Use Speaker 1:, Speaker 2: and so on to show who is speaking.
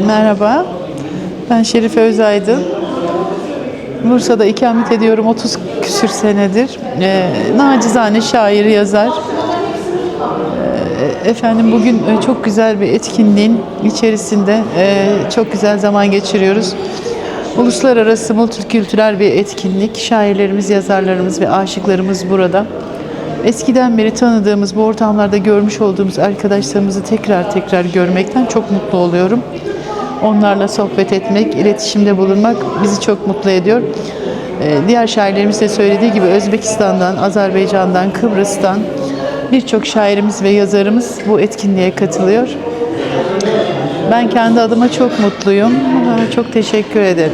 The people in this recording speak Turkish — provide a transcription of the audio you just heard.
Speaker 1: Merhaba, ben Şerife Özaydın. Bursa'da ikamet ediyorum 30 küsür senedir. Ee, nacizane şair, yazar. Ee, efendim bugün e, çok güzel bir etkinliğin içerisinde e, çok güzel zaman geçiriyoruz. Uluslararası multikültürel bir etkinlik. Şairlerimiz, yazarlarımız ve aşıklarımız burada. Eskiden beri tanıdığımız, bu ortamlarda görmüş olduğumuz arkadaşlarımızı tekrar tekrar görmekten çok mutlu oluyorum. Onlarla sohbet etmek, iletişimde bulunmak bizi çok mutlu ediyor. Ee, Diğer şairlerimiz de söylediği gibi Özbekistan'dan, Azerbaycan'dan, Kıbrıs'tan birçok şairimiz ve yazarımız bu etkinliğe katılıyor. Ben kendi adıma çok mutluyum. Çok teşekkür ederim.